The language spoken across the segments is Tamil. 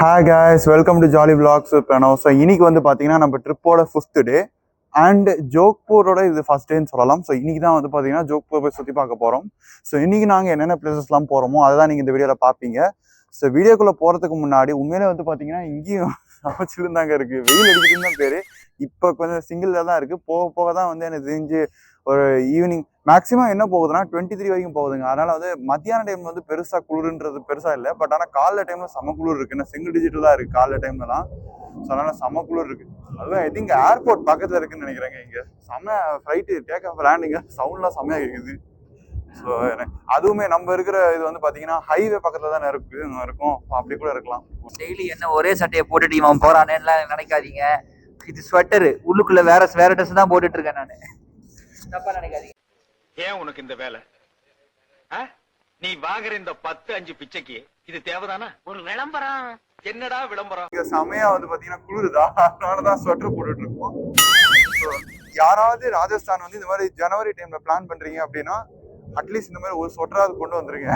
Hi guys welcome to jolly vlogs Pranav so இன்னைக்கு வந்து பார்த்தீங்கன்னா நம்ம ட்ரிப்போட ஃபிஃப்த்து டே அண்ட் ஜோக்பூரோட இது ஃபர்ஸ்ட் டேன்னு சொல்லலாம். ஸோ இன்றைக்கி தான் வந்து பார்த்தீங்கன்னா ஜோக்பூர் போய் சுற்றி பார்க்க போகிறோம் ஸோ இன்றைக்கி நாங்கள் என்னென்ன பிளேசஸ்லாம் போகிறோமோ அதை தான் நீங்கள் இந்த வீடியோவில் பார்ப்பீங்க ஸோ வீடியோக்குள்ளே போகிறதுக்கு முன்னாடி உண்மையிலே வந்து பார்த்தீங்கன்னா இங்கேயும் அமைச்சிருந்தாங்க இருக்குது வெயில் அடிக்குதுன்னு தான் பேர். இப்போ கொஞ்சம் சிங்கிளில் தான் இருக்குது போக போக தான் வந்து எனக்கு தெரிஞ்சு ஒரு ஈவினிங் மேக்ஸிமம் என்ன போகுதுன்னா டுவெண்ட்டி த்ரீ வரைக்கும் போகுதுங்க. அதனால வந்து மத்தியான டைம் வந்து பெருசாக குளிர்ன்றது பெருசாக இல்லை. பட் ஆனால் காலைல டைமில் செம குளிர் இருக்குது ஏன்னா சிங்கிள் டிஜிட் தான் இருக்கு காலைல டைம்லலாம் ஸோ அதனால் செம குளிர் இருக்குது அதுவும் ஐ திங்க் ஏர்போர்ட் பக்கத்தில் இருக்குன்னு நினைக்கிறேங்க இங்கே. செம ஃப்ளைட்டு டேக் ஆஃப் லேண்டிங்க சவுண்ட்லாம் செம்மையாக இருக்குது ஸோ அதுவுமே நம்ம இருக்கிற இது வந்து பார்த்தீங்கன்னா ஹைவே பக்கத்தில் தானே இருக்கு இருக்கும். அப்படி கூட இருக்கலாம். டெய்லி என்ன ஒரே சட்டையை போட்டுட்டு இவன் போகிறானேலாம் நினைக்காதீங்க. இது ஸ்வெட்டரு உள்ளுக்குள்ளே வேற வேற ட்ரெஸ் தான் போட்டுட்டு இருக்கேன் நான். தப்பா நினைக்காதீங்க. ஏன் உனக்கு இந்த வேலை? நீ வாங்குற இந்த பத்து அஞ்சு பிச்சைக்கு இது தேவைதானா? ஒரு விளம்பரம். என்னடா விளம்பரம்? இங்க செமையா வந்து பாத்தீங்கன்னா குளிருதா? அதனாலதான் ஸ்வெட்டர் போட்டுட்டு இருக்கோம் யாராவது ராஜஸ்தான் வந்து இந்த மாதிரி ஜனவரி டைம்ல பிளான் பண்றீங்க அப்படின்னா அட்லீஸ்ட் இந்த மாதிரி ஒரு ஸ்வெட்டராவது கொண்டு வந்துருங்க.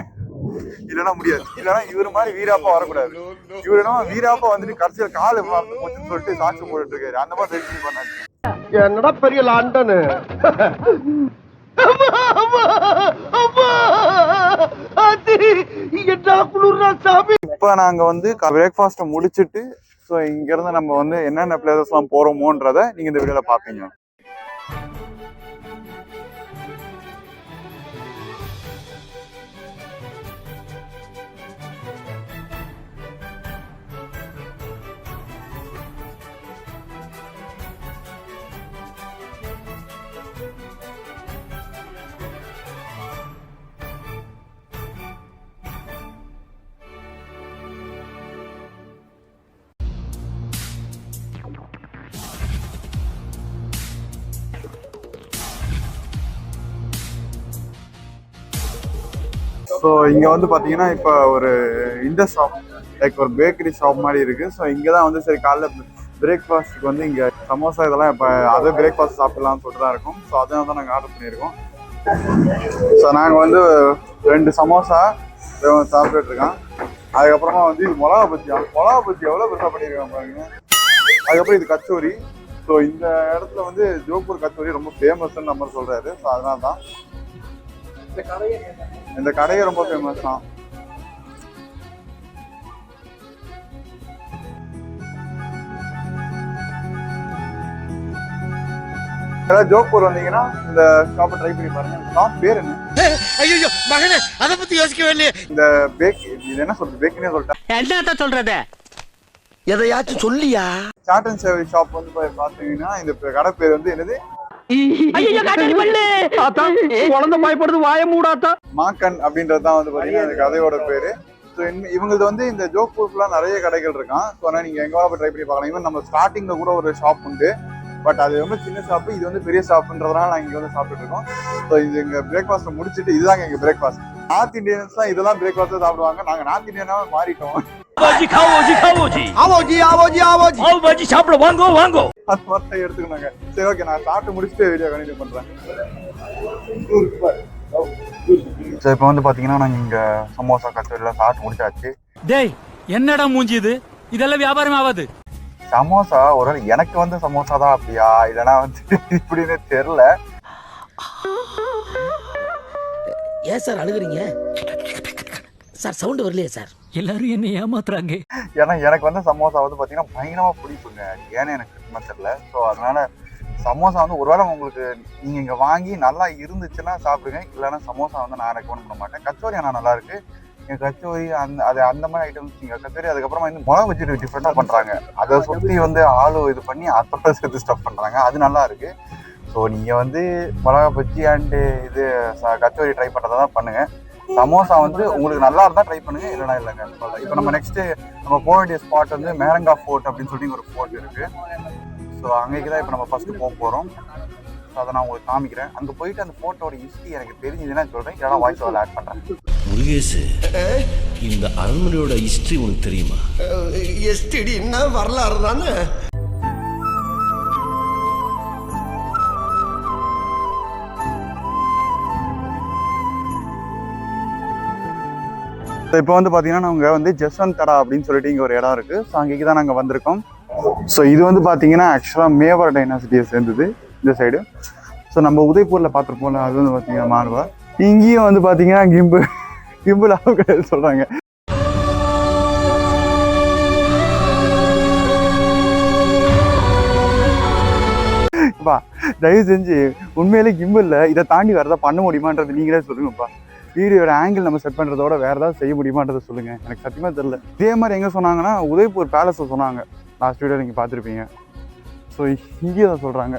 இல்லைன்னா முடியாது. இல்லைன்னா இவரு மாதிரி வீராப்பா வரக்கூடாது. இவரு என்ன வீராப்பா வந்துட்டு கடைசியில் காலு போச்சுன்னு சொல்லிட்டு சாட்சி போட்டுட்டு இருக்காரு அந்த மாதிரி பண்ணாங்க என்னடா பெரிய லண்டனு? என்னால இப்போ நாங்க வந்து பிரேக்ஃபாஸ்ட்டை முடிச்சுட்டு ஸோ இங்க இருந்து நம்ம வந்து என்னென்ன பிளேசஸ்லாம் போறோமோன்றத நீங்க இந்த வீடியோல பாப்பீங்க. ஸோ இங்கே வந்து பார்த்தீங்கன்னா இப்போ ஒரு இந்த ஷாப் லைக் ஒரு பேக்கரி ஷாப் மாதிரி இருக்குது ஸோ இங்கே தான் வந்து சரி காலைல பிரேக்ஃபாஸ்ட்டுக்கு வந்து இங்கே சமோசா இதெல்லாம் இப்போ அதே பிரேக்ஃபாஸ்ட் சாப்பிடலாம்னு சொல்லிட்டு தான் இருக்கும். ஸோ அதனால தான் நாங்கள் ஆர்டர் பண்ணியிருக்கோம். ஸோ நாங்கள் வந்து ரெண்டு சமோசா இவன் சாப்பிட்டுட்டு அதுக்கப்புறமா வந்து இது மிளகா பஜ்ஜியா? மிளகா பஜ்ஜி எவ்வளோ பெருசாக பண்ணியிருக்காங்க பாருங்க. அதுக்கப்புறம் இது கச்சோரி. ஸோ இந்த இடத்துல வந்து ஜோப்பூர் கச்சோரி ரொம்ப ஃபேமஸ்ன்னு நம்ம சொல்கிறாரு ஸோ அதனால தான் இந்த கடையே ரொம்ப ஃபேமஸ் தான். யாராவது ஜோக்பூர் வந்தீங்கன்னா இந்த ஷாப்பை ட்ரை பண்ணி பாருங்க. ஷாப் பேர் என்ன? ஐயோ மகனே அத பத்தி யோசிக்கவே இல்லையே. இந்த பேக் இது என்ன சொல்றது? பேக்கரினே சொல்லிட்டேன் என்னத்த சொல்றது? எதையாச்சும் சொல்லியா? சாட் அண்ட் சேவரி ஷாப் வந்து போய் பார்த்தீங்கன்னா இந்த கடை பேர் வந்து என்னது? ஐயோ காட்டாடி பல்லு. குழந்தை பயப்படுது வாய மூடாத்தா மாக்கன் அப்படின்றது தான் வந்து பார்த்தீங்கன்னா இந்த கதையோட பேரு. ஸோ இவங்களது வந்து இந்த ஜோக்பூர் ஃபுல்லாக நிறைய கடைகள் இருக்கான். ஸோ ஆனால் நீங்கள் எங்கே போய் ட்ரை பண்ணி பார்க்கலாம். ஈவன் நம்ம ஸ்டார்டிங்கில் கூட ஒரு ஷாப் உண்டு. பட் அது ரொம்ப சின்ன ஷாப்பு இது வந்து பெரிய ஷாப்புன்றதுனால நாங்கள் இங்கே வந்து சாப்பிட்டுட்டு இருக்கோம். ஸோ இது எங்கள் பிரேக்ஃபாஸ்ட்டை முடிச்சுட்டு இதுதாங்க எங்கள் பிரேக்ஃபாஸ்ட் நார்த் இந்தியன்ஸ் தான் இதெல்லாம் பிரேக்ஃபாஸ்ட்டாக சாப்பிடுவாங்க. நாங்கள் நார்த் இந்தியனாக மாறிட்டோம். சாப்பிட வாங்கோ வாங்கோ. அது மாதிரி எடுத்துக்கணுங்க. சரி ஓகே நான் சாப்பிட்டு முடிச்சுட்டு வீடியோ கண்டினியூ பண்ணுறேன் ஸோ இப்போ வந்து பார்த்தீங்கன்னா நாங்கள் இங்கே சமோசா கச்சோரிலாம் சாப்பிட்டு முடிச்சாச்சு. டேய் என்னடா மூஞ்சி இது? இதெல்லாம் வியாபாரம் ஆகாது. சமோசா ஒரு வேளை எனக்கு வந்து சமோசா தான் அப்படியா? இல்லைன்னா வந்து இப்படின்னு தெரில ஏன் சார் அழுகுறீங்க? சார் சவுண்ட் வரலையே சார். எல்லாரும் என்ன ஏமாத்துறாங்க. ஏன்னா எனக்கு வந்து சமோசா வந்து பார்த்தீங்கன்னா பயங்கரமாக பிடிக்குங்க. ஏன்னு எனக்கு சுத்தமா தெரியல. ஸோ அதனால சமோசா வந்து ஒருவேளை உங்களுக்கு நீங்கள் இங்கே வாங்கி நல்லா இருந்துச்சுன்னா சாப்பிடுங்க. இல்லைன்னா சமோசா வந்து நான் ரெக்கமெண்ட் பண்ண மாட்டேன். கச்சோரி ஆனால் நல்லா இருக்கு. என் கச்சோரி அந்த அது அந்த மாதிரி ஐட்டம்ஸ் நீங்கள் கச்சோரி அதுக்கப்புறமா வந்து மிளகா வச்சுட்டு டிஃப்ரெண்ட்டாக பண்ணுறாங்க அதை சுற்றி வந்து ஆளு இது பண்ணி அதோட சேர்த்து ஸ்டஃப் பண்ணுறாங்க அது நல்லா இருக்கு. ஸோ நீங்கள் வந்து மிளகா பஜ்ஜி அண்டு இது கச்சோரி ட்ரை பண்ணுறதா தான் பண்ணுங்க. சமோசா வந்து உங்களுக்கு நல்லா இருந்தால் ட்ரை பண்ணுங்க. இல்லைனா இல்லைங்க. இப்போ நம்ம நெக்ஸ்ட் நம்ம போக வேண்டிய ஸ்பாட் வந்து மேரங்கா ஃபோர்ட் அப்படின்னு சொல்லி ஒரு ஃபோர்ட் இருக்கு. ஸோ அங்கேக்கு தான் இப்போ நம்ம ஃபர்ஸ்ட் போக போகிறோம் ஸோ அதை நான் உங்களுக்கு காமிக்கிறேன். அங்கே போயிட்டு அந்த ஃபோட்டோட ஹிஸ்ட்ரி எனக்கு தெரிஞ்சதுன்னா சொல்கிறேன் இல்லைனா வாய்ஸ் ஓவர் ஆட் பண்ணுறேன் முருகேசு இந்த அரண்மனையோட ஹிஸ்டரி உனக்கு தெரியுமா? எஸ்டிடின்னா வரலாறு தானே? இப்போ வந்து பார்த்தீங்கன்னா நாங்கள் வந்து ஜஸ்வந்த் தடா அப்படின்னு சொல்லிட்டு இங்கே ஒரு இடம் இருக்குது ஸோ அங்கேக்கு தான் நாங்கள் வந்திருக்கோம். ஸோ இது வந்து பார்த்தீங்கன்னா ஆக்சுவலாக மேவர் டைனாசிட்டியை சேர்ந்தது இந்த சைடு ஸோ நம்ம உதய்பூரில் பார்த்துருப்போம்ல அது வந்து பார்த்தீங்கன்னா மார்பா இங்கேயும் வந்து பார்த்தீங்கன்னா கிம்பு கிம்பிள் அளவு கிடையாது சொல்கிறாங்க பா தயவு செஞ்சு உண்மையிலே கிம்பிளில் இதை தாண்டி வேறு ஏதாவது பண்ண முடியுமான்றது நீங்களே சொல்லுங்கப்பா. வீடியோட ஆங்கிள் நம்ம செட் பண்ணுறதோட வேறு ஏதாவது செய்ய முடியுமான்றதை சொல்லுங்கள் எனக்கு சத்தியமாக தெரில இதே மாதிரி எங்கே சொன்னாங்கன்னா உதய்பூர் பேலஸை சொன்னாங்க. லாஸ்ட் வீடியோ நீங்கள் பார்த்துருப்பீங்க. ஸோ இங்கே தான் சொல்கிறாங்க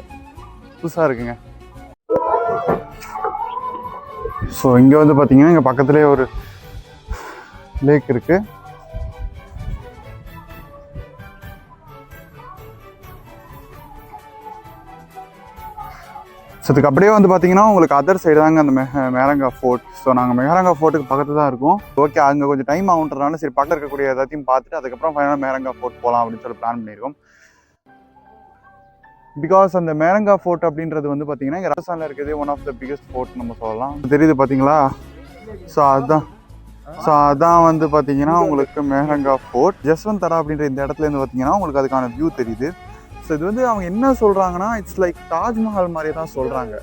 புதுசாக இருக்குங்க. ஸோ இங்கே வந்து பார்த்தீங்கன்னா இங்கே பக்கத்துலேயே ஒரு லேக் இருக்குது ஸோ இதுக்கு அப்படியே வந்து பார்த்தீங்கன்னா உங்களுக்கு அதர் சைடு தாங்க அந்த மெஹ மேரங்கா ஃபோர்ட் ஸோ நாங்கள் மெஹரங்கா ஃபோர்ட்டுக்கு பக்கத்து தான் இருக்கோம். ஓகே அங்கே கொஞ்சம் டைம் ஆகுன்றதுனால சரி பக்கத்தில் இருக்கக்கூடிய எல்லாத்தையும் பார்த்துட்டு அதுக்கப்புறம் ஃபைனலாக மேரங்கா ஃபோர்ட் போகலாம் அப்படின்னு சொல்லி பிளான் பண்ணியிருக்கோம். பிகாஸ் அந்த மேரங்கா ஃபோர்ட் அப்படின்றது வந்து பார்த்தீங்கன்னா இங்கே ராஜஸ்தானில் இருக்கிறதே one of the biggest fort நம்ம சொல்லலாம். தெரியுது பார்த்தீங்களா ஸோ அதுதான் ஸோ அதான் வந்து பார்த்தீங்கன்னா உங்களுக்கு மேரங்கா ஃபோர்ட் ஜஸ்வந்த் தரா அப்படின்ற இந்த இடத்துல இருந்து பார்த்தீங்கன்னா உங்களுக்கு அதுக்கான வியூ தெரியுது. ஸோ இது வந்து அவங்க என்ன சொல்கிறாங்கன்னா இட்ஸ் லைக் தாஜ்மஹால் மாதிரி தான் சொல்கிறாங்க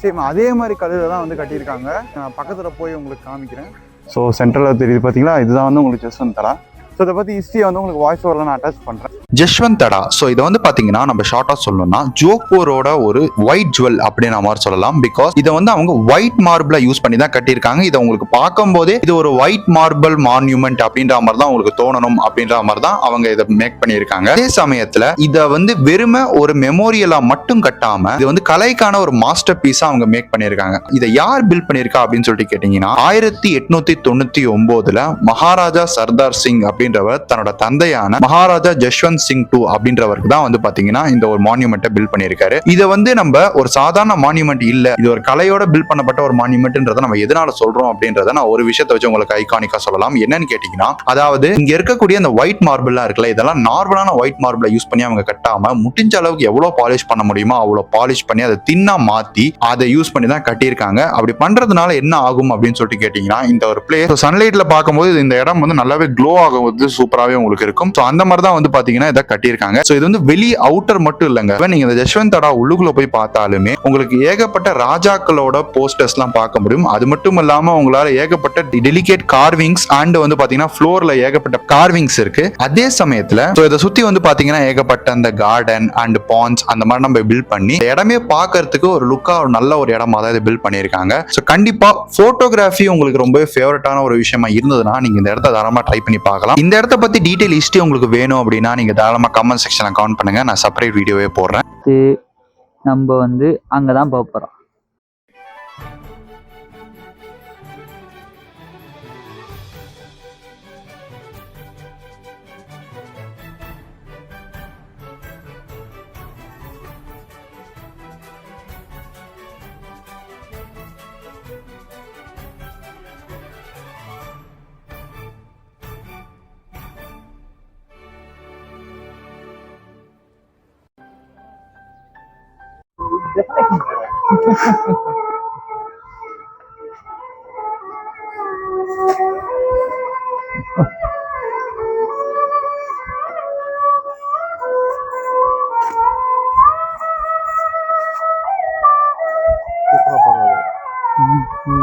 சரி அதே மாதிரி கல்லில் தான் வந்து கட்டியிருக்காங்க. நான் பக்கத்தில் போய் உங்களுக்கு காமிக்கிறேன். ஸோ சென்ட்ரலில் தெரியுது பார்த்தீங்களா இதுதான் வந்து உங்களுக்கு ரசம் தரேன். ஸோ இதை பற்றி ஹிஸ்ட்ரியை வந்து உங்களுக்கு வாய்ஸ் ஓவரில் நான் அட்டாச் பண்ணுறேன் ஜஷ்வந்த் தடா ஸோ இதை வந்து பார்த்தீங்கன்னா நம்ம ஷார்ட்டாக சொல்லணும்னா ஜோக்பூரோட ஒரு ஒயிட் ஜுவல் அப்படின்ற மாதிரி சொல்லலாம். பிகாஸ் இதை வந்து அவங்க ஒயிட் மார்பிளை யூஸ் பண்ணி தான் கட்டியிருக்காங்க. இதை உங்களுக்கு பார்க்கும்போதே இது ஒரு ஒயிட் மார்பிள் மான்யூமெண்ட் அப்படின்ற மாதிரி தான் உங்களுக்கு தோணணும் அப்படின்ற மாதிரி தான் அவங்க இதை மேக் பண்ணியிருக்காங்க. அதே சமயத்தில் இதை வந்து வெறுமை ஒரு மெமோரியலாக மட்டும் கட்டாம இது வந்து கலைக்கான ஒரு மாஸ்டர் பீஸாக அவங்க மேக் பண்ணியிருக்காங்க. இதை யார் பில்ட் பண்ணியிருக்கா அப்படின்னு சொல்லிட்டு கேட்டிங்கன்னா ஆயிரத்தி எட்நூத்தி தொண்ணூத்தி ஒன்பதுல மகாராஜா சர்தார் சிங் அப்படின்னு அப்படின்றவர் தன்னோட தந்தையான மகாராஜா ஜஷ்வந்த் சிங் டூ அப்படின்றவருக்கு தான் வந்து பாத்தீங்கன்னா இந்த ஒரு மான்யூமெண்ட்டை பில்ட் பண்ணியிருக்காரு. இதை வந்து நம்ம ஒரு சாதாரண மான்யூமெண்ட் இல்ல இது ஒரு கலையோட பில்ட் பண்ணப்பட்ட ஒரு மான்யூமெண்ட்ன்றதை நம்ம எதனால சொல்றோம் அப்படின்றத நான் ஒரு விஷயத்தை வச்சு உங்களுக்கு ஐகானிக்கா சொல்லலாம். என்னன்னு கேட்டீங்கன்னா அதாவது இங்க இருக்கக்கூடிய அந்த ஒயிட் மார்பிள்லாம் இருக்குல்ல இதெல்லாம் நார்மலான ஒயிட் மார்பிளை யூஸ் பண்ணி அவங்க கட்டாம முடிஞ்ச அளவுக்கு எவ்வளவு பாலிஷ் பண்ண முடியுமோ அவ்வளவு பாலிஷ் பண்ணி அதை தின்னா மாத்தி அதை யூஸ் பண்ணி தான் கட்டியிருக்காங்க. அப்படி பண்றதுனால என்ன ஆகும் அப்படின்னு சொல்லிட்டு கேட்டீங்கன்னா இந்த ஒரு பிளேஸ் சன்லைட்ல பார்க்கும்போது இந்த இடம் வந்து நல்லாவே க்ளோ ஆகும். வந்து சூப்பராகவே உங்களுக்கு இருக்கும். ஸோ அந்த மாதிரி தான் வந்து பாத்தீங்கன்னா இதை கட்டியிருக்காங்க. ஸோ இது வந்து வெளி அவுட்டர் மட்டும் இல்லைங்க. Even நீங்க இந்த ஜஸ்வந்த் தடா உள்ளுக்குள்ள போய் பார்த்தாலுமே உங்களுக்கு ஏகப்பட்ட ராஜாக்களோட போஸ்டர்ஸ்லாம் பார்க்க முடியும். அது மட்டும் இல்லாமல் உங்களால ஏகப்பட்ட டெலிகேட் கார்விங்ஸ் அண்ட் வந்து பாத்தீங்கன்னா ஃப்ளோரில் ஏகப்பட்ட கார்விங்ஸ் இருக்கு. அதே சமயத்தில் ஸோ இதை சுத்தி வந்து பார்த்தீங்கன்னா ஏகப்பட்ட அந்த கார்டன் அண்ட் பாண்ட்ஸ் அந்த மாதிரி நம்ம பில்ட் பண்ணி இடமே பார்க்கறதுக்கு ஒரு லுக்காக ஒரு நல்ல ஒரு இடமா தான் இதை பில்ட் பண்ணியிருக்காங்க. ஸோ கண்டிப்பா ஃபோட்டோகிராஃபி உங்களுக்கு ரொம்ப ஃபேவரட்டான ஒரு விஷயமா இருந்ததுன்னா நீங்கள் இந்த இடத்த தாராளமாக ட்ரை பண்ணி பார்க்கலாம். இந்த இடத்த பத்தி டீடைல் ஹிஸ்டரி உங்களுக்கு வேணும் அப்படின்னா நீங்க தாராளமா கமெண்ட் செக்ஷன்ல கமெண்ட் பண்ணுங்க. நான் செப்பரேட் வீடியோவே போடுறேன். நம்ம வந்து அங்கே தான் போக போகிறோம்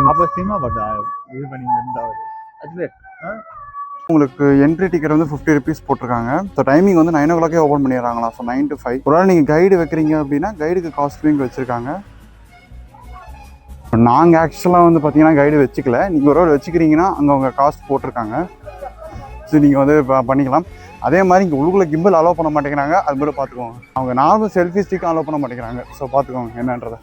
அப்போ சினிமா பட்டா இது பண்ணி உங்களுக்கு என்ட்ரி டிக்கெட் வந்து ஃபிஃப்டி ருபீஸ் போட்டிருக்காங்க. ஸோ டைமிங் வந்து நைன் ஓ கிளாக்கே ஓப்பன் பண்ணிடுறாங்களா ஸோ நைன் டு ஃபைவ் ஒரு நாள் நீங்கள் கைடு வைக்கிறீங்க அப்படின்னா கைடுக்கு காஸ்ட்லியும் வச்சுருக்காங்க. நாங்கள் ஆக்சுவலாக வந்து பார்த்தீங்கன்னா கைடு வச்சுக்கல. நீங்கள் ஒரு ஒரு வச்சுக்கிறீங்கன்னா அங்கே அவங்க காஸ்ட் போட்டிருக்காங்க. ஸோ நீங்கள் வந்து ப- பண்ணிக்கலாம். அதே மாதிரி இங்கே உள்ளுக்குள்ள கிம்பிள் அலோவ் பண்ண மாட்டேங்கிறாங்க. அது மட்டும் பார்த்துக்கோங்க அவங்க நார்மல் செல்ஃபி ஸ்டிக் அலோவ் பண்ண மாட்டேங்கிறாங்க. ஸோ பார்த்துக்கோங்க என்னன்றதை.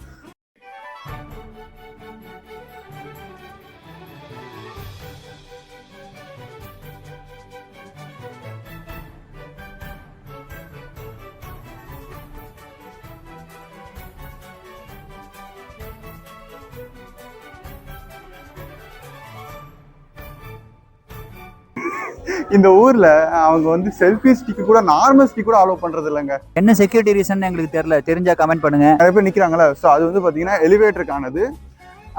இந்த ஊர்ல அவங்க வந்து செல்ஃபி ஸ்டிக் கூட நார்மல் ஸ்டிக் கூட அலோவ் பண்றது இல்லைங்க. என்ன செக்யூரிட்டி ரீசன் எங்களுக்கு தெரியல. தெரிஞ்சா கமெண்ட் பண்ணுங்க. நிறைய பேர் நிக்கிறாங்கல்ல. ஸோ அது வந்து பாத்தீங்கன்னா எலிவேட்டருக்கானது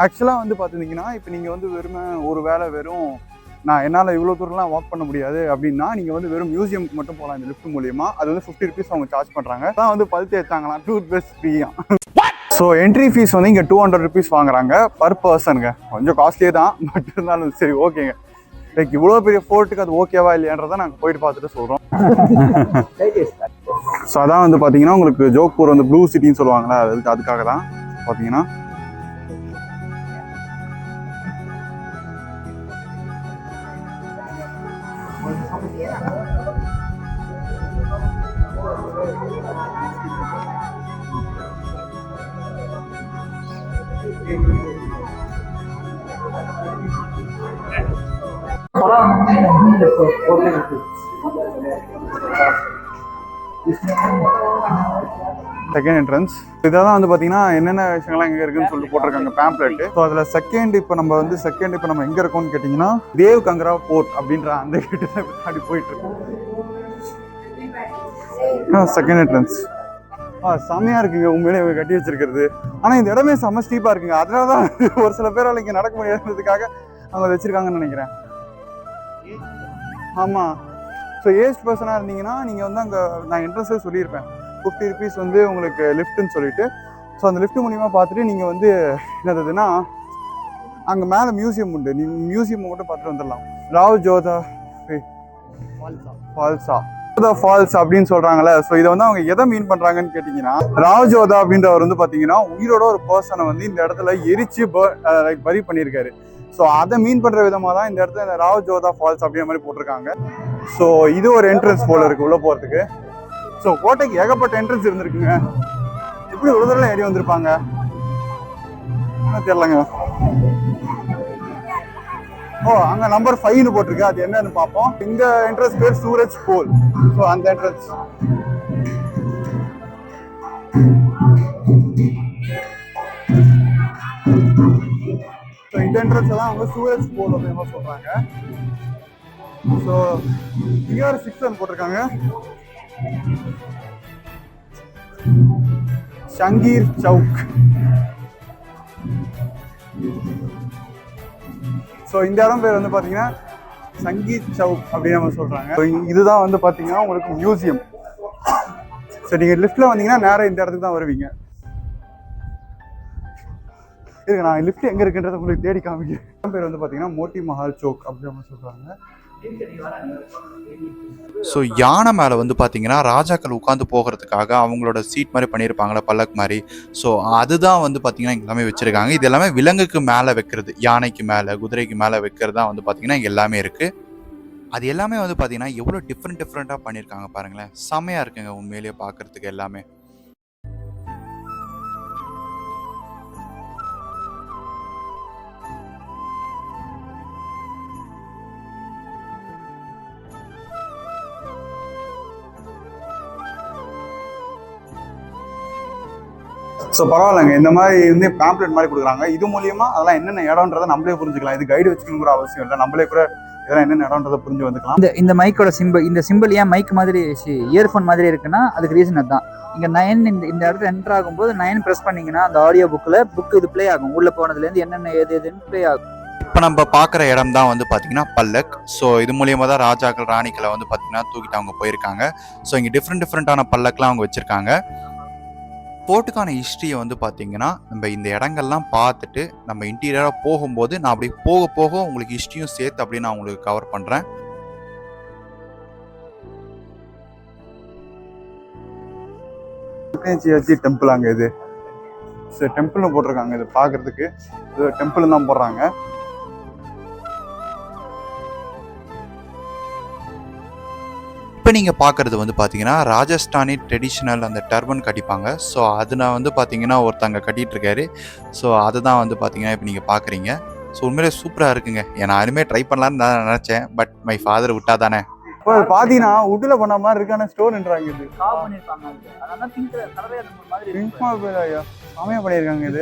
ஆக்சுவலாக வந்து பார்த்துருந்தீங்கன்னா இப்போ நீங்கள் வந்து வெறும் ஒரு வேளை வெறும் நான் என்னால் இவ்வளோ தூரம்லாம் வாக் பண்ண முடியாது அப்படின்னா நீங்கள் வந்து வெறும் மியூசியம்க்கு மட்டும் போகலாம் இந்த லிஃப்ட் மூலியமா. அது வந்து ஃபிஃப்டி ருபீஸ் அவங்க சார்ஜ் பண்ணுறாங்க அதான் வந்து பல் தேய்ச்சாங்களாம் டூத் பெஸ்ட் ஃப்ரீயா ஸோ என்ட்ரி ஃபீஸ் வந்து இங்கே டூ ஹண்ட்ரட் ருபீஸ் வாங்குறாங்க பர் பர்சனுங்க கொஞ்சம் காஸ்ட்லியே தான். பட் இருந்தாலும் சரி ஓகேங்க லைக் இவ்வளோ பெரிய ஃபோர்ட்டுக்கு அது ஓகேவா இல்லையான்றத நாங்கள் போயிட்டு பார்த்துட்டு சொல்கிறோம் ஸோ அதான் வந்து பார்த்தீங்கன்னா உங்களுக்கு ஜோக்பூர் வந்து ப்ளூ சிட்டின்னு சொல்லுவாங்களா அதுக்கு அதுக்காக தான் பார்த்தீங்கன்னா செகண்ட் என்ட்ரன்ஸ் இதெல்லாம் வந்து பார்த்தீங்கன்னா என்னென்ன விஷயங்கள்லாம் எங்கே இருக்குன்னு சொல்லிட்டு போட்டிருக்காங்க பேம்ப்ளெட் ஸோ அதில் செகண்ட் இப்போ நம்ம வந்து செகண்ட் இப்போ நம்ம எங்கே இருக்கோம்னு கேட்டிங்கன்னா தேவ் கங்கரா போர்ட் அப்படின்ற அந்த கிட்ட அப்படி போயிட்டு இருக்கோம் செகண்ட் என்ட்ரன்ஸ் ஆ செம்மையாக இருக்குங்க உண்மையிலே இவங்க கட்டி வச்சிருக்கிறது. ஆனால் இந்த இடமே செம்ம ஸ்டீப்பாக இருக்குங்க. அதனால தான் ஒரு சில பேரால் இங்கே நடக்க முடியாதுன்றதுக்காக அவங்க வச்சுருக்காங்கன்னு நினைக்கிறேன். ஆமாம் ஸோ ஏஜ் பர்சனாக இருந்தீங்கன்னா நீங்கள் வந்து அங்கே நான் என்ட்ரன்ஸே சொல்லியிருப்பேன். ஃபிஃப்டி ருபீஸ் வந்து உங்களுக்கு லிஃப்ட்டுன்னு சொல்லிட்டு. ஸோ அந்த லிஃப்ட் மூலியமாக பார்த்துட்டு நீங்கள் வந்து என்னதுன்னா அங்கே மேலே மியூசியம் உண்டு. நீங்கள் மியூசியம் மட்டும் பார்த்துட்டு வந்துடலாம். ராவ் ஜோதா ஃபால்ஸா? ஃபால்ஸ். அப்படின்னு சொல்கிறாங்கல்ல ஸோ இதை வந்து அவங்க எதை மீன் பண்ணுறாங்கன்னு கேட்டிங்கன்னா ராவ் ஜோதா அப்படின்றவர் வந்து பார்த்தீங்கன்னா உயிரோட ஒரு பர்சனை வந்து இந்த இடத்துல எரிச்சு லைக் பரி பண்ணியிருக்காரு. ஸோ அதை மீன் பண்ணுற விதமாக தான் இந்த இடத்துல இந்த ராவ் ஜோதா ஃபால்ஸ் அப்படிங்கிற மாதிரி போட்டிருக்காங்க. ஸோ இது ஒரு என்ட்ரன்ஸ் போல் இருக்குது உள்ளே போகிறதுக்கு ஸோ கோட்டைக்கு ஏகப்பட்ட என்ட்ரன்ஸ் இருந்திருக்குங்க. எப்படி ஒரு தடவை ஏறி வந்திருப்பாங்க? தெரிலங்க தெரியலங்க. ஓ அங்கே நம்பர் ஃபைவ்னு போட்டிருக்கு. அது என்னன்னு பார்ப்போம். இந்த என்ட்ரன்ஸ் பேர் சூரஜ் போல். ஸோ அந்த என்ட்ரன்ஸ் ஸோ என்ட்ரன்ஸ் தான் அவங்க சூரஜ் போல் அப்படின்னு சொல்றாங்க. ஸோ இங்கே ஒரு சிக்ஸ் போட்டிருக்காங்க. ஷங்கீர் சவுக் ஸோ இந்த இடம் பேர் வந்து பார்த்தீங்கன்னா சங்கீத் சவுக் அப்படின்னு நம்ம சொல்கிறாங்க இதுதான் வந்து பார்த்தீங்கன்னா உங்களுக்கு மியூசியம் ஸோ நீங்கள் லிஃப்ட்டில் வந்தீங்கன்னா நேராக இந்த இடத்துக்கு தான் வருவீங்க. இருக்கு நான் லிஃப்ட் எங்கே இருக்குன்றதை உங்களுக்கு தேடி காமிக்கிறேன். பேர் வந்து பார்த்தீங்கன்னா மோட்டி மஹால் சோக் அப்படின்னு சொல்கிறாங்க ஸோ யானை மேலே வந்து பார்த்தீங்கன்னா ராஜாக்கள் உட்காந்து போகிறதுக்காக அவங்களோட சீட் மாதிரி பண்ணியிருப்பாங்களே பல்லக் மாதிரி. ஸோ அதுதான் வந்து பார்த்தீங்கன்னா எல்லாமே வச்சுருக்காங்க. இது எல்லாமே விலங்குக்கு மேலே வைக்கிறது யானைக்கு மேலே குதிரைக்கு மேலே வைக்கிறது தான் வந்து பார்த்தீங்கன்னா எல்லாமே இருக்குது அது எல்லாமே வந்து பார்த்தீங்கன்னா எவ்வளோ டிஃப்ரெண்ட் டிஃப்ரெண்ட்டாக பண்ணியிருக்காங்க பாருங்களேன். செம்மையாக இருக்குங்க உண்மையிலேயே பார்க்குறதுக்கு எல்லாமே. ஸோ பரவாயில்லைங்க. இந்த மாதிரி வந்து பேம்ப்ளெட் மாதிரி கொடுக்குறாங்க. இது மூலியமா அதெல்லாம் என்னென்ன இடம்ன்றதை நம்மளே புரிஞ்சுக்கலாம். இது கைடு வச்சுக்கணுங்கிற அவசியம் இல்லை. நம்மளே கூட இதெல்லாம் என்னென்ன இடம்ன்றதை புரிஞ்சு வந்துக்கலாம். இந்த இந்த மைக்கோட சிம்பிள் இந்த சிம்பிள் ஏன் மைக் மாதிரி இயர்ஃபோன் மாதிரி இருக்குன்னா அதுக்கு ரீசன் அதுதான். இங்க நயன் இந்த இந்த இடத்துல என்டர் ஆகும்போது நயன் ப்ரெஸ் பண்ணீங்கன்னா அந்த ஆடியோ புக்ல புக் இது ப்ளே ஆகும். உள்ள போனதுலேருந்து என்னென்ன ஏது எதுன்னு ப்ளே ஆகும். இப்போ நம்ம பார்க்குற இடம் தான் வந்து பார்த்தீங்கன்னா பல்லக். ஸோ இது மூலியமாக தான் ராஜாக்கள் ராணிக்களை வந்து பார்த்தீங்கன்னா தூக்கிட்டு அவங்க போயிருக்காங்க. ஸோ இங்கே டிஃப்ரெண்ட் டிஃப்ரெண்ட்டான பல்லக்கெலாம் அவங்க வச்சுருக்காங்க. போர்ட்டுக்கான ஹிஸ்ட்ரியை வந்து பார்த்தீங்கன்னா நம்ம இந்த இடங்கள்லாம் பார்த்துட்டு நம்ம இன்டீரியராக போகும்போது நான் அப்படி போக போக உங்களுக்கு ஹிஸ்ட்ரியும் சேர்த்து அப்படி நான் உங்களுக்கு கவர் பண்ணுறேன் வச்சு டெம்பிள் அங்கே இது. சரி டெம்பிள்னு போட்டிருக்காங்க இது பார்க்கறதுக்கு. இது டெம்பிள் தான் போடுறாங்க. இப்போ நீங்கள் பார்க்குறது வந்து பார்த்தீங்கன்னா ராஜஸ்தானி ட்ரெடிஷ்னல் அந்த டர்பன் கட்டிப்பாங்க. ஸோ அதில் வந்து பார்த்தீங்கன்னா ஒருத்தங்க கட்டிகிட்ருக்காரு ஸோ அதை தான் வந்து பார்த்தீங்கன்னா இப்போ நீங்கள் பார்க்குறீங்க ஸோ உண்மையிலே சூப்பராக இருக்குங்க. நான் யாருமே ட்ரை பண்ணலான்னு தான் நினச்சேன். பட் மை ஃபாதர் விட்டா தானே? இப்போ பாத்தீங்கன்னா உட்ல பண்ண மாதிரி இருக்கான ஸ்டோன்ன்றாங்க இது. காவ் பண்ணிருப்பாங்க அது. அதனால பிங்க் கலரே அந்த மாதிரி பிங்க் இருக்கு. மார்பிள் ஐயா செமையா பண்ணியிருக்காங்க இது.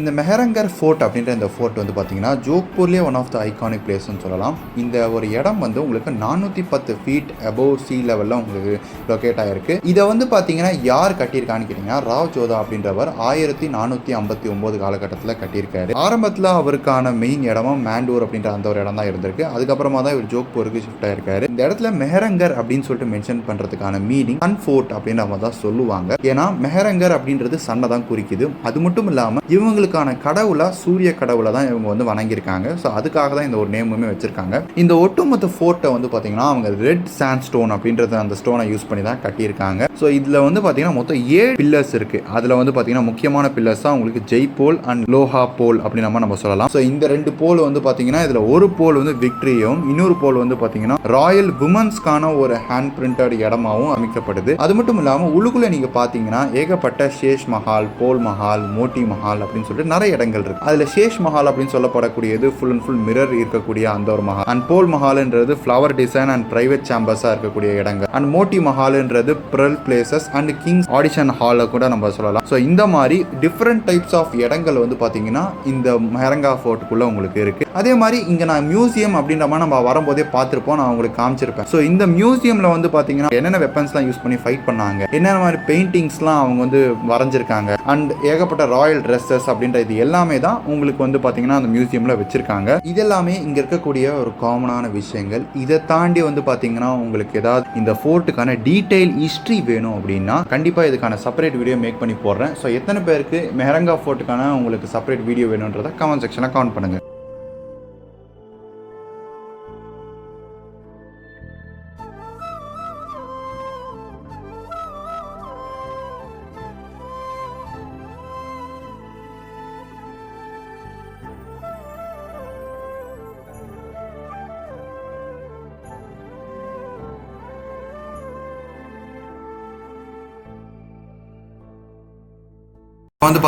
இந்த மெஹரங்கர் ஃபோர்ட் அப்படின்ற இந்த ஃபோர்ட் வந்து பார்த்தீங்கன்னா ஜோக்பூர்லேயே ஒன் ஆஃப் த ஐகானிக் பிளேஸ்னு சொல்லலாம். இந்த ஒரு இடம் வந்து உங்களுக்கு நானூற்றி பத்து ஃபீட் அபோவ் சி லெவலில் உங்களுக்கு லொக்கேட் ஆகிருக்கு இதை வந்து பார்த்தீங்கன்னா யார் கட்டியிருக்கான்னு கேட்டிங்கன்னா ராவ் ஜோதா அப்படின்றவர் ஆயிரத்தி நானூற்றி ஐம்பத்தி ஒம்பது காலகட்டத்தில் கட்டியிருக்காரு. ஆரம்பத்தில் அவருக்கான மெயின் இடமும் மேண்டூர் அப்படின்ற அந்த ஒரு இடம் தான் இருந்திருக்கு. அதுக்கப்புறமா தான் இவர் ஜோக்பூருக்கு ஷிஃப்ட் ஆயிருக்காரு. இந்த இடத்துல மெஹரங்கர் அப்படின்னு சொல்லிட்டு மென்ஷன் பண்ணுறதுக்கான மீனிங் சன் ஃபோர்ட் அப்படின்னு அவங்க தான் சொல்லுவாங்க. ஏன்னா மெஹரங்கர் அப்படின்றது சன்னை தான் குறிக்குது. அது மட்டும் இல்லாமல் இவங்களுக்கான கடவுளா சூரிய கடவுளை தான் இவங்க வந்து வணங்கியிருக்காங்க. ஸோ அதுக்காக தான் இந்த ஒரு நேமுமே வச்சிருக்காங்க. இந்த ஒட்டுமொத்த ஃபோர்ட்டை வந்து பார்த்தீங்கன்னா அவங்க ரெட் சாண்ட் ஸ்டோன் அப்படின்றத அந்த ஸ்டோனை யூஸ் பண்ணி தான் கட்டியிருக்காங்க. ஸோ இதில் வந்து பார்த்தீங்கன்னா மொத்தம் ஏழு பில்லர்ஸ் இருக்கு. அதில் வந்து பார்த்தீங்கன்னா முக்கியமான பில்லர்ஸ் தான் உங்களுக்கு ஜெய் போல் அண்ட் லோஹா போல் அப்படின்னு நம்ம நம்ம சொல்லலாம். ஸோ இந்த ரெண்டு போல் வந்து பார்த்தீங்கன்னா இதில் ஒரு போல் வந்து விக்டரியும் இன்னொரு போல் வந்து பார்த்தீங்கன்னா ராயல் உமன்ஸ்க்கான ஒரு ஹேண்ட் பிரிண்டட் இடமாவும் அமைக்கப்படுது. அது மட்டும் இல்லாமல் உள்ளுக்குள்ளே நீங்கள் பார்த்தீங்கன்னா ஏகப்பட்ட ஷேஷ் மஹால் போல் மஹால் மோட்டி மஹால் அப்படின்னு சொல்லிட்டு நிறைய இடங்கள் இருக்கு. அதில் ஷேஷ் மஹால் அப்படின்னு சொல்லப்படக்கூடியது ஃபுல் அண்ட் ஃபுல் மிரர் இருக்கக்கூடிய அந்த ஒரு மஹால். அண்ட் போல் மஹால்ன்றது ஃப்ளவர் டிசைன் அண்ட் பிரைவேட் சேம்பர்ஸாக இருக்கக்கூடிய இடங்கள். அண்ட் மோட்டி மஹால்ன்றது ப்ரல் பிளேசஸ் அண்ட் கிங்ஸ் ஆடிஷன் ஹாலை கூட நம்ம சொல்லலாம். ஸோ இந்த மாதிரி டிஃப்ரெண்ட் டைப்ஸ் ஆஃப் இடங்கள் வந்து பார்த்தீங்கன்னா இந்த மெஹரங்கா ஃபோர்ட்டுக்குள்ளே உங்களுக்கு இருக்குது அதே மாதிரி இங்கே நான் மியூசியம் அப்படின்ற மாதிரி நம்ம வரும்போதே பார்த்துருப்போம். நான் உங்களுக்கு வச்சிருப்பேன். ஸோ இந்த மியூசியமில் வந்து பார்த்தீங்கன்னா என்னென்ன வெப்பன்ஸ்லாம் யூஸ் பண்ணி ஃபைட் பண்ணாங்க என்னென்ன மாதிரி பெயிண்டிங்ஸ்லாம் அவங்க வந்து வரைஞ்சிருக்காங்க அண்ட் ஏகப்பட்ட ராயல் ட்ரெஸ்ஸஸ் அப்படின்ற இது எல்லாமே தான் உங்களுக்கு வந்து பார்த்தீங்கன்னா அந்த மியூசியமில் வச்சிருக்காங்க. இதெல்லாமே இங்கே இருக்கக்கூடிய ஒரு காமனான விஷயங்கள். இதை தாண்டி வந்து பார்த்தீங்கன்னா உங்களுக்கு ஏதாவது இந்த ஃபோர்ட்டுக்கான டீட்டெயில் ஹிஸ்ட்ரி வேணும் அப்படின்னா கண்டிப்பாக இதுக்கான செப்பரேட் வீடியோ மேக் பண்ணி போடுறேன். ஸோ எத்தனை பேருக்கு மெஹரங்கா ஃபோர்ட்டுக்கான உங்களுக்கு செப்பரேட் வீடியோ வேணுன்றதை கமெண்ட் செக்ஷனில் கமெண்ட் பண்ணுங்கள்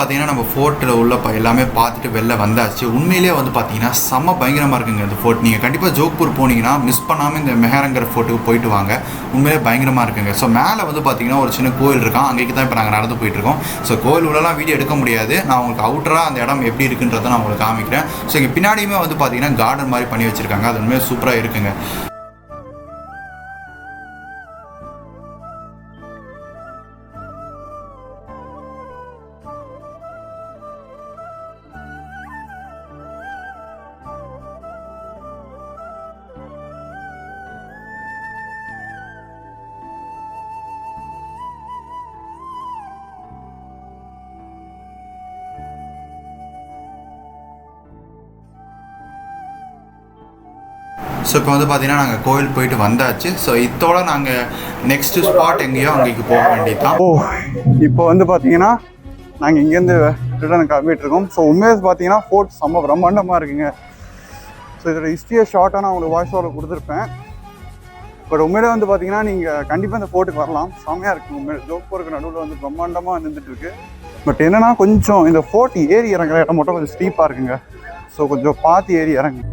பார்த்தீங்கன்னா நம்ம ஃபோர்ட்டில் உள்ள எல்லாமே பார்த்துட்டு வெளில வந்தாச்சு. உண்மையிலேயே வந்து பார்த்தீங்கன்னா செம்ம பயங்கரமாக இருக்குங்க இந்த ஃபோர்ட். நீங்கள் கண்டிப்பாக ஜோக்பூர் போனீங்கன்னா மிஸ் பண்ணாமல் இந்த மெஹரங்கர் ஃபோர்ட்டுக்கு போயிட்டு வாங்க. உண்மையிலே பயங்கரமாக இருக்குங்க. ஸோ மேலே வந்து பார்த்தீங்கன்னா ஒரு சின்ன கோயில் இருக்கான் அங்கேக்கு தான் இப்போ நாங்கள் நடந்து போயிட்டு இருக்கோம் ஸோ கோயில் உள்ளலாம் வீடியோ எடுக்க முடியாது. நான் உங்களுக்கு அவுட்டராக அந்த இடம் எப்படி இருக்குன்றதை நான் உங்களுக்கு காமிக்கிறேன். ஸோ இங்கே பின்னாடியுமே வந்து பார்த்தீங்கன்னா கார்டன் மாதிரி பண்ணி வச்சிருக்காங்க. அது உண்மையாக சூப்பராக இருக்குங்க. ஸோ இப்போ வந்து பார்த்தீங்கன்னா நாங்கள் கோவில் போயிட்டு வந்தாச்சு. ஸோ இதோட நாங்கள் நெக்ஸ்ட் ஸ்பாட் எங்கேயோ அங்கேக்கு போக வேண்டியதான் ஓ இப்போ வந்து பார்த்தீங்கன்னா நாங்கள் இங்கேருந்து ரிட்டர்ன் கிளம்பிட்டு இருக்கோம். ஸோ உண்மையாக பார்த்தீங்கன்னா ஃபோர்ட் செம்ம பிரம்மாண்டமாக இருக்குங்க. ஸோ இதோட ஹிஸ்ட்ரியை ஷார்ட்டாக நான் உங்களுக்கு வாய்ஸ் ஓவர் கொடுத்துருப்பேன். பட் உண்மையிலே வந்து பார்த்தீங்கன்னா நீங்கள் கண்டிப்பாக இந்த ஃபோர்ட்டுக்கு வரலாம். செம்மையாக இருக்குது உண்மையில. ஜோக்பூருக்கு நடுவில் வந்து பிரம்மாண்டமாக நின்றுட்டு இருக்கு. பட் என்னென்னா கொஞ்சம் இந்த ஃபோர்ட் ஏறி இறங்குற இடம் மட்டும் கொஞ்சம் ஸ்டீப்பாக இருக்குங்க. ஸோ கொஞ்சம் பார்த்து ஏறி இறங்கு.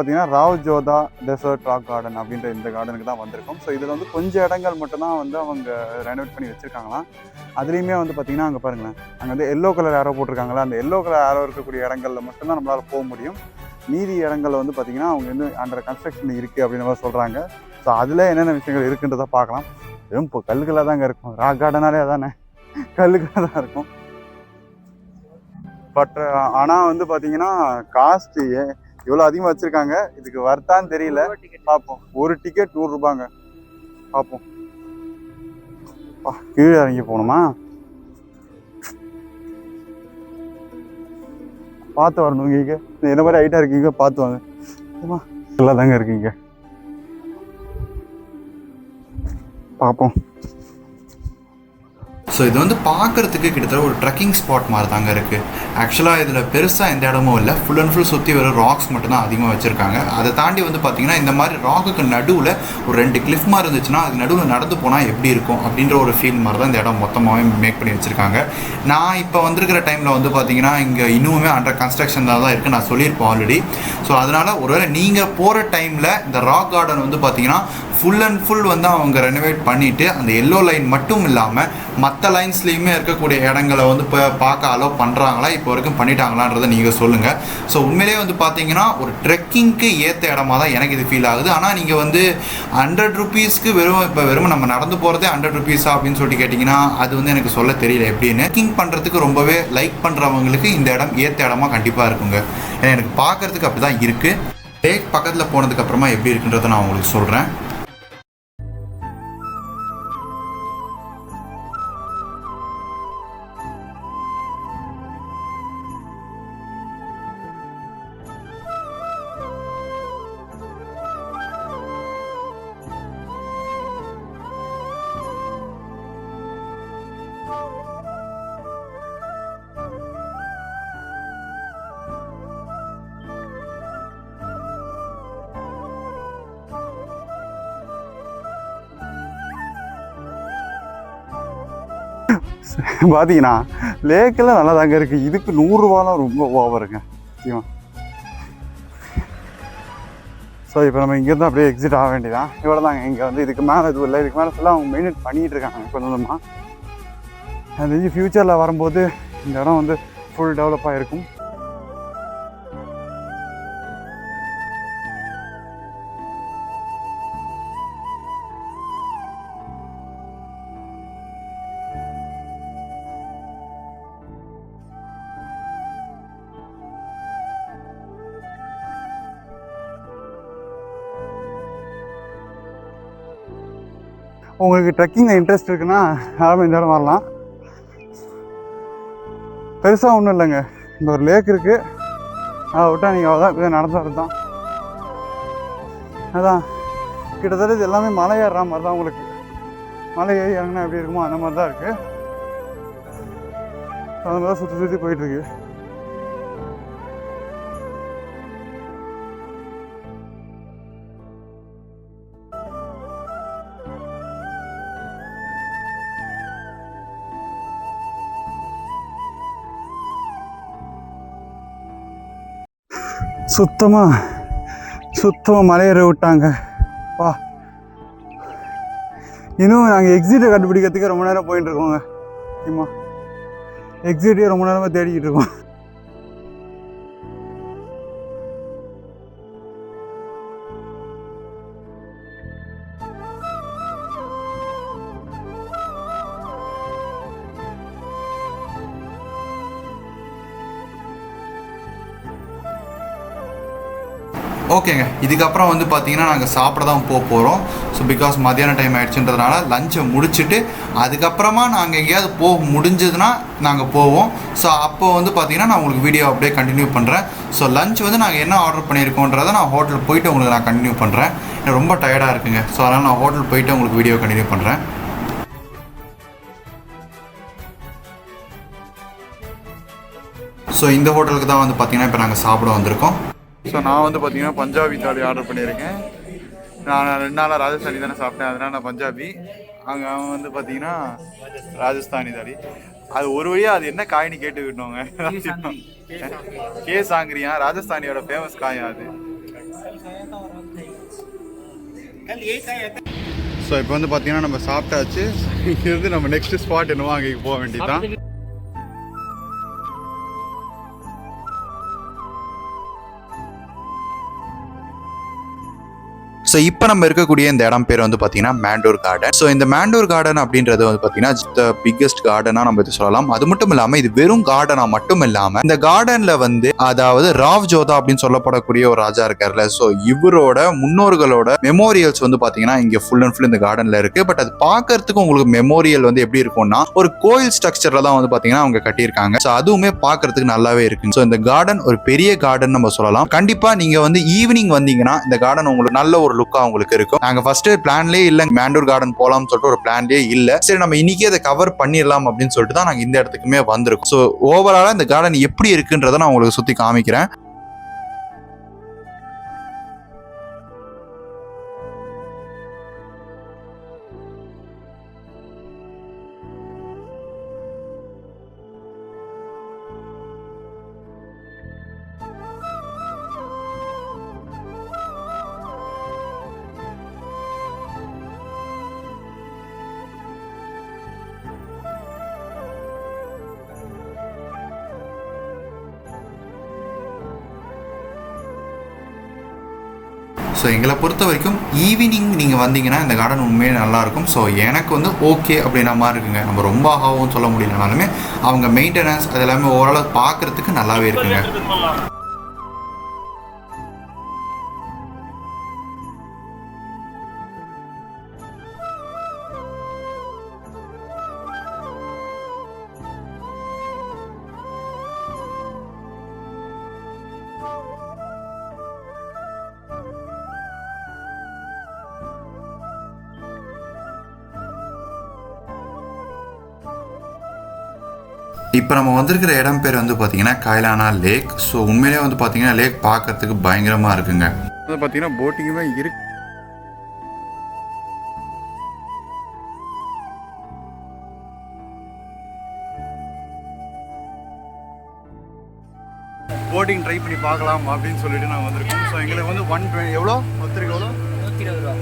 பார்த்தீங்கன்னா Rao Jodha desert rock garden அப்படின்ற இந்த கார்டனுக்கு தான் வந்திருக்கும். ஸோ இதில் வந்து கொஞ்சம் இடங்கள் மட்டும்தான் வந்து அவங்க ரெனோவேட் பண்ணி வச்சுருக்காங்களாம். அதுலேயுமே வந்து பார்த்தீங்கன்னா அங்கே பாருங்களேன். அங்கே வந்து எல்லோ கலர் ஆரோ போட்டிருக்காங்களா? அந்த எல்லோ கலர் ஆரோ இருக்கக்கூடிய இடங்களில் மட்டும்தான் நம்மளால் போக முடியும். மீதி இடங்களில் வந்து பார்த்தீங்கன்னா அவங்க வந்து அண்டர் கன்ஸ்ட்ரக்ஷன் இருக்குது அப்படின்னு மாதிரி சொல்கிறாங்க ஸோ அதில் என்னென்ன விஷயங்கள் இருக்குன்றதை பார்க்கலாம். வெறும் இப்போ கல்லுகளாக தாங்க இருக்கும். ராக் கார்டனாலே அதானே? கல்லுகளாக தான் இருக்கும். பட் ஆனால் வந்து பார்த்தீங்கன்னா காஸ்ட்டு இவ்வளோ அதிகமாக வச்சுருக்காங்க. இதுக்கு வர்த்தான்னு தெரியல. பார்ப்போம் ஒரு டிக்கெட் நூறுரூபாங்க பார்ப்போம் கீழே இறங்கி போகணுமா? பார்த்து வரணும் இங்கே என்ன மாதிரி ஹைட்டாக இருக்கீங்க பார்த்து வாங்க. நல்லா தாங்க இருக்கீங்க. பார்ப்போம் ஸோ இது வந்து பார்க்கறதுக்கு கிட்டத்தட்ட ஒரு ட்ரெக்கிங் ஸ்பாட் மாதிரி தாங்க இருக்குது ஆக்சுவலாக இதில் பெருசாக எந்த இடமும் இல்லை. ஃபுல் அண்ட் ஃபுல் சுற்றி வெறும் ராக்ஸ் மட்டும்தான் அதிகமாக வச்சுருக்காங்க. அதை தாண்டி வந்து பார்த்திங்கன்னா இந்த மாதிரி ராக்குக்கு நடுவில் ஒரு ரெண்டு கிளிஃப் மாதிரி இருந்துச்சுன்னா அது நடுவில் நடந்து போனால் எப்படி இருக்கும் அப்படின்ற ஒரு ஃபீல் மாதிரி தான் இந்த இடம் மொத்தமாகவே மேக் பண்ணி வச்சுருக்காங்க. நான் இப்போ வந்திருக்கிற டைமில் வந்து பார்த்தீங்கன்னா இங்கே இன்னுமே அண்டர் கன்ஸ்ட்ரக்ஷன் தான் இருக்குது நான் சொல்லியிருப்பேன் ஆல்ரெடி ஸோ அதனால் ஒருவேளை நீங்கள் போகிற டைமில் இந்த ராக் கார்டன் வந்து பார்த்திங்கன்னா ஃபுல் அண்ட் ஃபுல் வந்து அவங்க ரெனோவேட் பண்ணிவிட்டு அந்த எல்லோ லைன் மட்டும் இல்லாமல் மற்ற லைன்ஸ்லேயுமே இருக்கக்கூடிய இடங்களை வந்து இப்போ பார்க்க அலோவ் பண்ணுறாங்களா இப்போ வரைக்கும் பண்ணிட்டாங்களான்றதை நீங்கள் சொல்லுங்கள் ஸோ உண்மையிலேயே வந்து பார்த்தீங்கன்னா ஒரு ட்ரெக்கிங்க்கு ஏற்ற இடமா தான் எனக்கு இது ஃபீல் ஆகுது. ஆனால் நீங்கள் வந்து ஹண்ட்ரட் ருபீஸ்க்கு வெறும் இப்போ வெறும் நம்ம நடந்து போகிறதே ஹண்ட்ரட் ருபீஸா அப்படின்னு சொல்லிட்டு கேட்டிங்கன்னா அது வந்து எனக்கு சொல்ல தெரியல எப்படின்னு. ட்ரெக்கிங் பண்ணுறதுக்கு ரொம்பவே லைக் பண்ணுறவங்களுக்கு இந்த இடம் ஏற்ற இடமா கண்டிப்பாக இருக்குங்க. ஏன்னா எனக்கு பார்க்கறதுக்கு அப்படி தான் இருக்குது லேக் பக்கத்தில் போனதுக்கப்புறமா எப்படி இருக்குன்றதை நான் உங்களுக்கு சொல்கிறேன் பார்த்தீங்கன்னா லேக்கெல்லாம் நல்லா தாங்க இருக்குது இதுக்கு நூறுரூவாலாம் ரொம்ப ஓவருங்க. சத்தியமா ஸோ இப்போ நம்ம இங்கேருந்து அப்படியே எக்ஸிட் ஆக வேண்டியதான் இவ்வளோ தாங்க இங்கே வந்து இதுக்கு மேலே எதுவும் இல்லை. இதுக்கு மேலே ஃபுல்லாக அவங்க மெயின்டைன் பண்ணிகிட்டு இருக்காங்க கொஞ்சம் கொஞ்சமாக அது ஃப்யூச்சரில் வரும்போது இந்த இடம் வந்து ஃபுல் டெவலப் ஆகிருக்கும் உங்களுக்கு ட்ரெக்கிங்கில் இன்ட்ரெஸ்ட் இருக்குன்னா யாரும் இந்த இடம் வரலாம். பெருசாக ஒன்றும் இல்லைங்க. இந்த ஒரு லேக் இருக்குது அதை விட்டால் நீங்கள் அவ்வளோதான் இப்படியே நடந்து தான் அதான். கிட்டத்தட்ட இது எல்லாமே மலை ஏறுற மாதிரி தான் உங்களுக்கு. மலை ஏறி இறங்கினா எப்படி இருக்குமோ அந்த மாதிரி தான் இருக்குது அந்த மாதிரி தான் சுற்றி சுற்றி போயிட்டுருக்கு சுத்தமாக சுத்தமாக மலையேற விட்டாங்க. வா. இன்னும் நாங்கள் எக்ஸிட்டை கண்டுபிடிக்கிறதுக்கு ரொம்ப நேரம் போயிட்டு இருக்கோங்க. ஆமா எக்ஸிட்டே ரொம்ப நேரமாக தேடிக்கிட்டு இருக்கோம். ஓகேங்க. இதுக்கப்புறம் வந்து பார்த்தீங்கன்னா நாங்கள் சாப்பிட தான் போக போகிறோம் ஸோ பிகாஸ் மத்தியான டைம் ஆகிடுச்சுன்றதுனால லஞ்சை முடிச்சுட்டு அதுக்கப்புறமா நாங்கள் எங்கேயாவது போக முடிஞ்சதுன்னா நாங்கள் போவோம். ஸோ அப்போ வந்து பார்த்தீங்கன்னா நான் உங்களுக்கு வீடியோ அப்படியே கண்டினியூ பண்ணுறேன் ஸோ லஞ்ச் வந்து நாங்கள் என்ன ஆர்டர் பண்ணியிருக்கோன்றதை நான் ஹோட்டல் போயிட்டு உங்களுக்கு நான் கண்டினியூ பண்ணுறேன் எனக்கு ரொம்ப டயர்டாக இருக்குங்க. ஸோ அதனால் நான் ஹோட்டல் போயிட்டு உங்களுக்கு வீடியோ கண்டினியூ பண்ணுறேன் ஸோ இந்த ஹோட்டலுக்கு தான் வந்து பார்த்திங்கன்னா இப்போ நாங்கள் சாப்பிட வந்திருக்கோம். ஸோ நான் வந்து பார்த்தீங்கன்னா பஞ்சாபி தாலி ஆர்டர் பண்ணியிருக்கேன். நான் ரெண்டு நாளாக ராஜஸ்தானி தானே சாப்பிட்டேன். அதனால் நான் பஞ்சாபி. அங்கே அவன் வந்து பார்த்தீங்கன்னா ராஜஸ்தானி தாலி. அது ஒரு வழியாக அது என்ன காய்னு கேட்டுக்கிட்டோங்க கே சாங்கிரியா ராஜஸ்தானியோட ஃபேமஸ் காயா அது? ஸோ இப்போ வந்து பார்த்தீங்கன்னா நம்ம சாப்பிட்டாச்சு. இங்கிருந்து நம்ம நெக்ஸ்ட் ஸ்பாட் என்னவோ அங்கே போக வேண்டியதுதான். ஸோ இப்போ நம்ம இருக்கக்கூடிய இந்த இடம் பேர் வந்து பார்த்தீங்கன்னா மேண்டூர் கார்டன் ஸோ இந்த மேண்டூர் கார்டன் அப்படின்றது வந்து பார்த்தீங்கன்னா த பிக்கஸ்ட் கார்டனாக நம்ம இது சொல்லலாம். அது மட்டும் இல்லாமல் இது வெறும் கார்டனாக மட்டும் இல்லாமல் இந்த கார்டனில் வந்து அதாவது ராவ் ஜோதா அப்படின்னு சொல்லப்படக்கூடிய ஒரு ராஜா இருக்கார்ல ஸோ இவரோட முன்னோர்களோட மெமோரியல்ஸ் வந்து பார்த்தீங்கன்னா இங்கே ஃபுல் அண்ட் ஃபுல் இந்த கார்டனில் இருக்கு. பட் அது பார்க்கறதுக்கு உங்களுக்கு மெமோரியல் வந்து எப்படி இருக்கும்னா ஒரு கோயில் ஸ்ட்ரக்சர்ல தான் வந்து பார்த்தீங்கன்னா அவங்க கட்டியிருக்காங்க. ஸோ அதுவுமே பார்க்கறதுக்கு நல்லாவே இருக்கு ஸோ இந்த கார்டன் ஒரு பெரிய கார்டன் நம்ம சொல்லலாம். கண்டிப்பாக நீங்கள் வந்து ஈவினிங் வந்தீங்கன்னா இந்த கார்டன் உங்களுக்கு நல்ல ஒரு லுக்காக உங்களுக்கு இருக்கும். நாங்கள் ஃபர்ஸ்ட் பிளான்லேயே இல்லை மேண்டூர் கார்டன் போகலாம்னு சொல்லிட்டு ஒரு பிளான்லேயே இல்லை. சரி நம்ம இன்னைக்கு அதை கவர் பண்ணிடலாம் அப்படின்னு சொல்லிட்டு தான் நாங்கள் இந்த இடத்துக்குமே வந்திருக்கோம். ஸோ ஓவராலாக இந்த கார்டன் எப்படி இருக்குன்றதை நான் உங்களுக்கு சுற்றி காமிக்கிறேன். வந்தீங்கன்னா இந்த கார்டன் உண்மையே நல்லாயிருக்கும். ஸோ எனக்கு வந்து ஓகே அப்படின்ற மாதிரி இருக்குங்க. நம்ம ரொம்ப ஆகவும் சொல்ல முடியலனாலுமே அவங்க மெயின்டெனன்ஸ் அது எல்லாமே ஓரளவு பார்க்குறதுக்கு நல்லாவே இருக்குங்க. இப்போ நம்ம வந்திருக்கிற இடம் பேர் வந்து பார்த்தீங்கன்னா கைலானா லேக். ஸோ உண்மையிலேயே வந்து பார்த்தீங்கன்னா லேக் பார்க்கறதுக்கு பயங்கரமாக இருக்குங்க. வந்து பார்த்தீங்கன்னா போட்டிங்குமே இருக்கு போட்டிங் ட்ரை பண்ணி பார்க்கலாம் அப்படின்னு சொல்லிட்டு நான் வந்திருக்கோம் ஸோ எங்களுக்கு வந்து ஒன் எவ்வளோ? ஒருத்தருக்கு எவ்வளோ? நூற்றி இருபது ரூபா.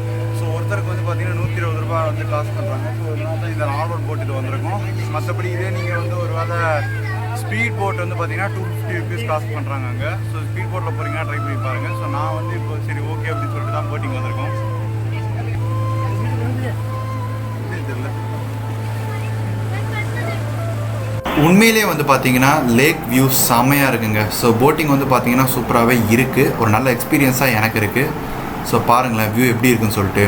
ஒருத்தருக்கு வந்து பார்த்தீங்கன்னா நூற்றி இருபது ரூபா வந்து காசு பண்ணுறாங்க ஸோ அதனால தான் இந்த நார்மல் போட் இது வந்திருக்கும். மற்றபடி இதே நீங்கள் வந்து ஒரு வேலை ஸ்பீட் போட் வந்து பார்த்தீங்கன்னா டூ ஃபிஃப்டி ருபீஸ் காசு பண்ணுறாங்க அங்கே. ஸோ ஸ்பீட் போட்டில் போகிறீங்கன்னா ட்ரை பண்ணி பாருங்கள் ஸோ நான் வந்து இப்போ சரி ஓகே அப்படின்னு சொல்லிட்டு தான் போட்டிங் வந்திருக்கோம். உண்மையிலே உண்மையிலேயே வந்து பார்த்தீங்கன்னா லேக் வியூ செம்மையாக இருக்குங்க. ஸோ போட்டிங் வந்து பார்த்தீங்கன்னா சூப்பராகவே இருக்குது ஒரு நல்ல எக்ஸ்பீரியன்ஸாக எனக்கு இருக்குது ஸோ பாருங்களேன் வியூ எப்படி இருக்குன்னு சொல்லிட்டு.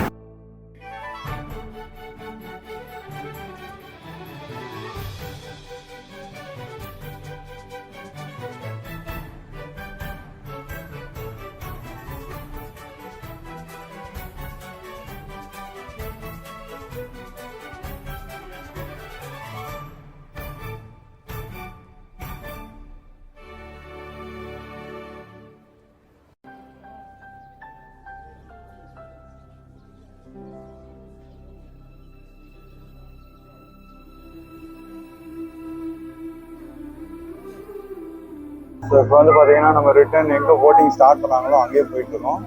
ஸோ இப்போ வந்து பார்த்தீங்கன்னா நம்ம ரிட்டர்ன் எங்கே போட்டிங் ஸ்டார்ட் பண்ணாங்களோ அங்கேயே போயிட்டு இருக்கோம்.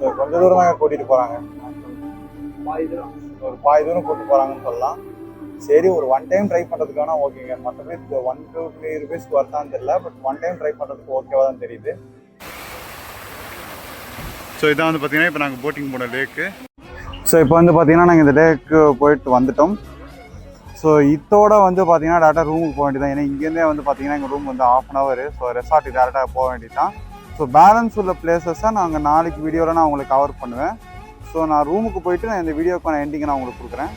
ஸோ கொஞ்ச தூரம் தான் கூட்டிகிட்டு போகிறாங்க ஒரு பாதி தூரம் கூட்டிட்டு போகிறாங்கன்னு சொல்லலாம். சரி ஒரு ஒன் டைம் ட்ரை பண்ணுறதுக்கான ஓகேங்க மற்றபடி ஒன் டூ த்ரீ ருபீஸ்க்கு வருதான்னு தெரியல. பட் ஒன் டைம் ட்ரை பண்ணுறதுக்கு ஓகேவா தான் தெரியுது. ஸோ இதான் வந்து பார்த்தீங்கன்னா இப்போ நாங்கள் போட்டிங் போன லேக்கு ஸோ இப்போ வந்து பார்த்தீங்கன்னா நாங்கள் இந்த லேக்கு போயிட்டு வந்துட்டோம். ஸோ இதோட வந்து பார்த்தீங்கன்னா டேரெக்டாக ரூமுக்கு போக வேண்டியதான் ஏன்னா இங்கேருந்தே வந்து பார்த்தீங்கன்னா எங்கள் ரூம் வந்து ஆஃப் அன் ஹவர் ஸோ ரெசார்ட்டுக்கு டேரெக்டாக போக வேண்டியதான் ஸோ பேலன்ஸ் உள்ள பிளேசஸை நாங்கள் நாளைக்கு வீடியோவில் நான் உங்களுக்கு கவர் பண்ணுவேன். ஸோ நான் ரூமுக்கு போயிட்டு நான் இந்த வீடியோக்கான எண்டிங்கை நான் உங்களுக்கு கொடுக்குறேன்.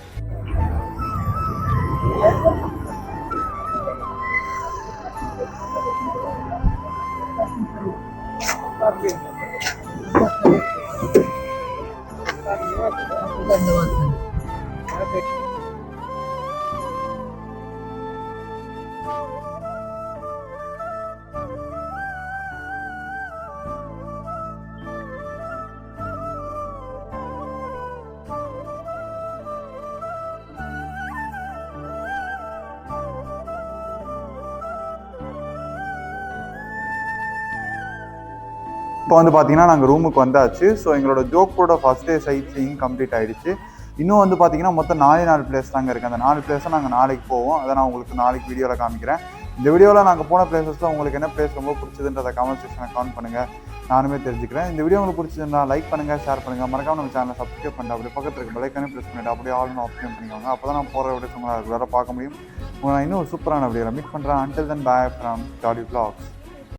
இப்போ வந்து பார்த்தீங்கன்னா நாங்கள் ரூமுக்கு வந்தாச்சு. ஸோ எங்களோட ஜோக்கோட first day sightseeing complete ஆயிடுச்சு. இன்னும் வந்து பார்த்தீங்கன்னா மொத்தம் நாலே நாலு பிளேஸ் தாங்க இருக்குது அந்த நாலு பிளேஸை நாங்கள் நாளைக்கு போவோம். அதை நான் உங்களுக்கு நாளைக்கு வீடியோவில் காமிக்கிறேன். இந்த வீடியோவில் நாங்கள் போன பிளேசஸில் உங்களுக்கு என்ன பிளேஸ் ரொம்ப பிடிச்சதுன்றதை கமெண்ட் செக்ஷனில் கமெண்ட் பண்ணுங்கள் நானுமே தெரிஞ்சுக்கிறேன். இந்த வீடியோ உங்களுக்கு பிடிச்சிருந்தா லைக் பண்ணுங்கள் ஷேர் பண்ணுங்கள் மறக்காம நம்ம சேனலை சப்ஸ்கிரைப் பண்ணுங்கள் அப்படியே பக்கத்தில் இருக்க பெலைக்கானே ப்ரெஸ் பண்ணிட்டு அப்படியே ஆல்னு ஆப்ஷன் பண்ணிக்கோங்க. அப்போ தான் நான் போகிற வீடியோஸ் உங்களை ரெகுலராக பார்க்க முடியும். உங்களை நான் இன்னும் ஒரு சூப்பரான வீடியோவில் மீட் பண்ணுறேன் அண்டில் தன் பாய் ஃப்ரம் ஜாடி பிளாக்ஸ்